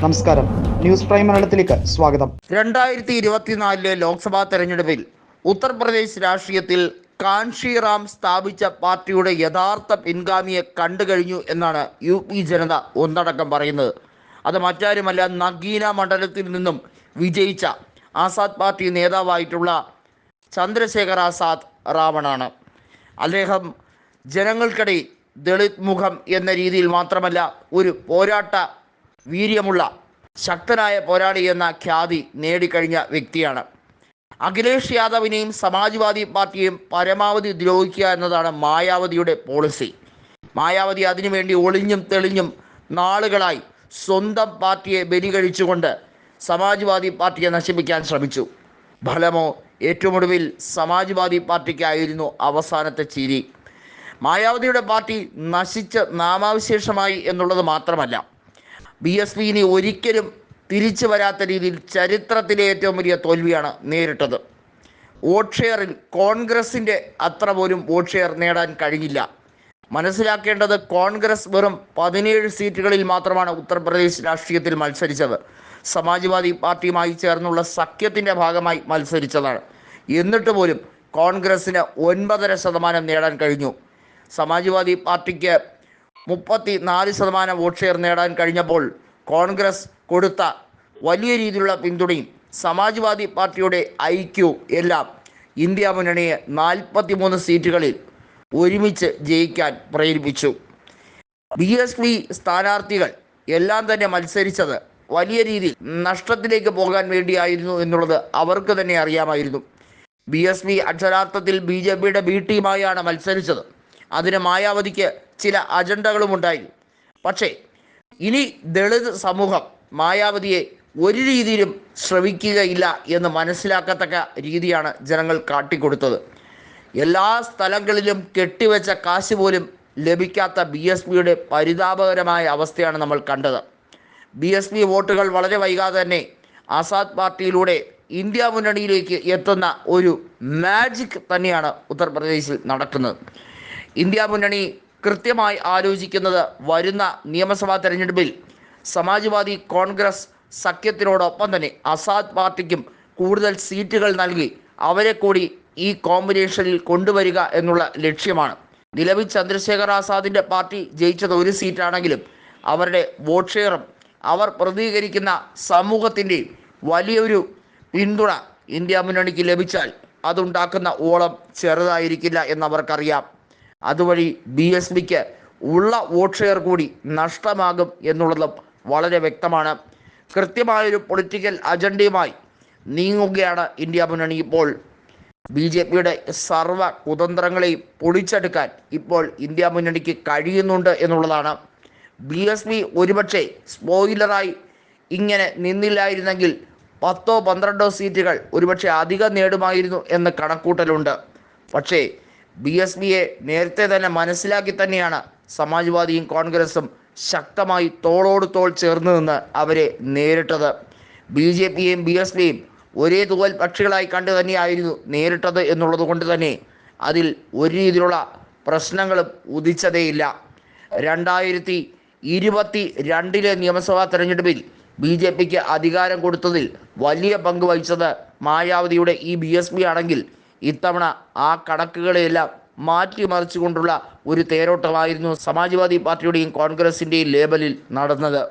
നമസ്കാരം. News prime മലയാളത്തിലേക്ക് സ്വാഗതം. രണ്ടായിരത്തി ഇരുപത്തിനാലിലെ ലോക്സഭാ തെരഞ്ഞെടുപ്പിൽ ഉത്തർപ്രദേശ് രാഷ്ട്രീയത്തിൽ കാൻഷിറാം സ്ഥാപിച്ച പാർട്ടിയുടെ യഥാർത്ഥ പിൻഗാമിയെ കണ്ടു കഴിഞ്ഞു എന്നാണ് യു പി ജനത ഒന്നടക്കം പറയുന്നത്. അത് മറ്റാരുമല്ല നഗീന മണ്ഡലത്തിൽ നിന്നും വിജയിച്ച ആസാദ് പാർട്ടി നേതാവായിട്ടുള്ള ചന്ദ്രശേഖർ ആസാദ് റാവണാണ്. അദ്ദേഹം ജനങ്ങൾക്കിടയിൽ ദളിത് മുഖം എന്ന രീതിയിൽ മാത്രമല്ല ഒരു പോരാട്ട വീര്യമുള്ള ശക്തനായ പോരാളി എന്ന ഖ്യാതി നേടിക്കഴിഞ്ഞ വ്യക്തിയാണ്. അഖിലേഷ് യാദവിനെയും സമാജ്വാദി പാർട്ടിയെയും പരമാവധി ദ്രോഹിക്കുക എന്നതാണ് മായാവതിയുടെ പോളിസി മായാവതി അതിനുവേണ്ടി ഒളിഞ്ഞും തെളിഞ്ഞും നാളുകളായി സ്വന്തം പാർട്ടിയെ ബലി കഴിച്ചുകൊണ്ട് സമാജ്വാദി പാർട്ടിയെ നശിപ്പിക്കാൻ ശ്രമിച്ചു. ഫലമോ ഏറ്റവും ഒടുവിൽ സമാജ്വാദി പാർട്ടിക്കായിരുന്നു അവസാനത്തെ ചിരി. മായാവതിയുടെ പാർട്ടി നശിച്ച് നാമാവശേഷമായി എന്നുള്ളത് മാത്രമല്ല ബി എസ് പി ഇനി ഒരിക്കലും തിരിച്ചു വരാത്ത രീതിയിൽ ചരിത്രത്തിലെ ഏറ്റവും വലിയ തോൽവിയാണ് നേരിട്ടത്. വോട്ട് ഷെയറിൽ കോൺഗ്രസിന്റെ അത്ര പോലും വോട്ട് ഷെയർ നേടാൻ കഴിഞ്ഞില്ല. മനസ്സിലാക്കേണ്ടത് കോൺഗ്രസ് വെറും പതിനേഴ് സീറ്റുകളിൽ മാത്രമാണ് ഉത്തർപ്രദേശ് രാഷ്ട്രീയത്തിൽ മത്സരിച്ചത്. സമാജ്വാദി പാർട്ടിയുമായി ചേർന്നുള്ള സഖ്യത്തിന്റെ ഭാഗമായി മത്സരിച്ചതാണ്. എന്നിട്ട് പോലും കോൺഗ്രസ്സിന് ഒൻപതര ശതമാനം നേടാൻ കഴിഞ്ഞു. സമാജ്വാദി പാർട്ടിക്ക് മുപ്പത്തി നാല് ശതമാനം വോട്ട് ഷെയർ നേടാൻ കഴിഞ്ഞപ്പോൾ കോൺഗ്രസ് കൊടുത്ത വലിയ രീതിയിലുള്ള പിന്തുണയും സമാജ്വാദി പാർട്ടിയുടെ ഐക്യു എല്ലാം ഇന്ത്യ മുന്നണിയെ നാൽപ്പത്തി മൂന്ന് സീറ്റുകളിൽ ഒരുമിച്ച് ജയിക്കാൻ പ്രേരിപ്പിച്ചു. ബി എസ് പി സ്ഥാനാർത്ഥികൾ എല്ലാം തന്നെ മത്സരിച്ചത് വലിയ രീതിയിൽ നഷ്ടത്തിലേക്ക് പോകാൻ വേണ്ടിയായിരുന്നു എന്നുള്ളത് അവർക്ക് തന്നെ അറിയാമായിരുന്നു. ബി എസ് പി അക്ഷരാർത്ഥത്തിൽ ബി ജെ പിയുടെ ബി ടീമായാണ് മത്സരിച്ചത്. അതിന് മായാവതിക്ക് ചില അജണ്ടകളുമുണ്ടായി. പക്ഷേ ഇനി ദളിത് സമൂഹം മായാവതിയെ ഒരു രീതിയിലും ശ്രവിക്കുകയില്ല എന്ന് മനസ്സിലാക്കത്തക്ക രീതിയാണ് ജനങ്ങൾ കാട്ടിക്കൊടുത്തത്. എല്ലാ സ്ഥലങ്ങളിലും കെട്ടിവെച്ച കാശ് പോലും ലഭിക്കാത്ത ബി എസ് പിയുടെ പരിതാപകരമായ അവസ്ഥയാണ് നമ്മൾ കണ്ടത്. ബി എസ് പി വോട്ടുകൾ വളരെ വൈകാതെ തന്നെ ആസാദ് പാർട്ടിയിലൂടെ ഇന്ത്യ മുന്നണിയിലേക്ക് എത്തുന്ന ഒരു മാജിക് തന്നെയാണ് ഉത്തർപ്രദേശിൽ നടക്കുന്നത്. ഇന്ത്യ മുന്നണി കൃത്യമായി ആലോചിക്കുന്നത് വരുന്ന നിയമസഭാ തെരഞ്ഞെടുപ്പിൽ സമാജ്വാദി കോൺഗ്രസ് സഖ്യത്തിനോടൊപ്പം തന്നെ ആസാദ് പാർട്ടിക്കും കൂടുതൽ സീറ്റുകൾ നൽകി അവരെ കൂടി ഈ കോമ്പിനേഷനിൽ കൊണ്ടുവരിക എന്നുള്ള ലക്ഷ്യമാണ്. നിലവിൽ ചന്ദ്രശേഖർ ആസാദിന്റെ പാർട്ടി ജയിച്ചത് ഒരു സീറ്റാണെങ്കിലും അവരുടെ വോട്ട് ഷെയറും അവർ പ്രതികരിക്കുന്ന സമൂഹത്തിന്റെ വലിയൊരു പിന്തുണ ഇന്ത്യ മുന്നണിക്ക് ലഭിച്ചാൽ അതുണ്ടാക്കുന്ന ഓളം ചെറുതായിരിക്കില്ല എന്നവർക്കറിയാം. അതുവഴി ബി എസ് പിക്ക് ഉള്ള വോട്ട് ഷെയർ കൂടി നഷ്ടമാകും എന്നുള്ളതും വളരെ വ്യക്തമാണ്. കൃത്യമായൊരു പൊളിറ്റിക്കൽ അജണ്ടയുമായി നീങ്ങുകയാണ് ഇന്ത്യ മുന്നണി ഇപ്പോൾ. ബി ജെ പിയുടെ സർവ കുതന്ത്രങ്ങളെയും പൊളിച്ചെടുക്കാൻ ഇപ്പോൾ ഇന്ത്യ മുന്നണിക്ക് കഴിയുന്നുണ്ട് എന്നുള്ളതാണ്. ബി എസ് പി ഒരുപക്ഷെ സ്പോയിലറായി ഇങ്ങനെ നിന്നില്ലായിരുന്നെങ്കിൽ പത്തോ പന്ത്രണ്ടോ സീറ്റുകൾ ഒരുപക്ഷെ അധികം നേടുമായിരുന്നു എന്ന് കണക്കൂട്ടലുണ്ട്. പക്ഷേ ബി എസ് പിയെ നേരത്തെ തന്നെ മനസ്സിലാക്കി തന്നെയാണ് സമാജ്വാദിയും കോൺഗ്രസും ശക്തമായി തോളോട് തോൾ ചേർന്ന് നിന്ന് അവരെ നേരിട്ടത്. ബി ജെ പിയെയും ബി എസ് പിയും ഒരേ തൂവൽ പക്ഷികളായി കണ്ടു തന്നെയായിരുന്നു നേരിട്ടത് എന്നുള്ളത് കൊണ്ട് തന്നെ അതിൽ ഒരു രീതിയിലുള്ള പ്രശ്നങ്ങളും ഉദിച്ചതേയില്ല. രണ്ടായിരത്തി ഇരുപത്തി രണ്ടിലെ നിയമസഭാ തെരഞ്ഞെടുപ്പിൽ ബി ജെ പിക്ക് അധികാരം കൊടുത്തതിൽ വലിയ പങ്ക് വഹിച്ചത് മായാവതിയുടെ ഈ ബി എസ് പി ആണെങ്കിൽ ഇത്തവണ ആ കണക്കുകളെയെല്ലാം മാറ്റിമറിച്ചുകൊണ്ടുള്ള ഒരു തേരോട്ടമായിരുന്നു സമാജ്വാദി പാർട്ടിയുടെയും കോൺഗ്രസിന്റെയും ലേബലിൽ നടന്നത്.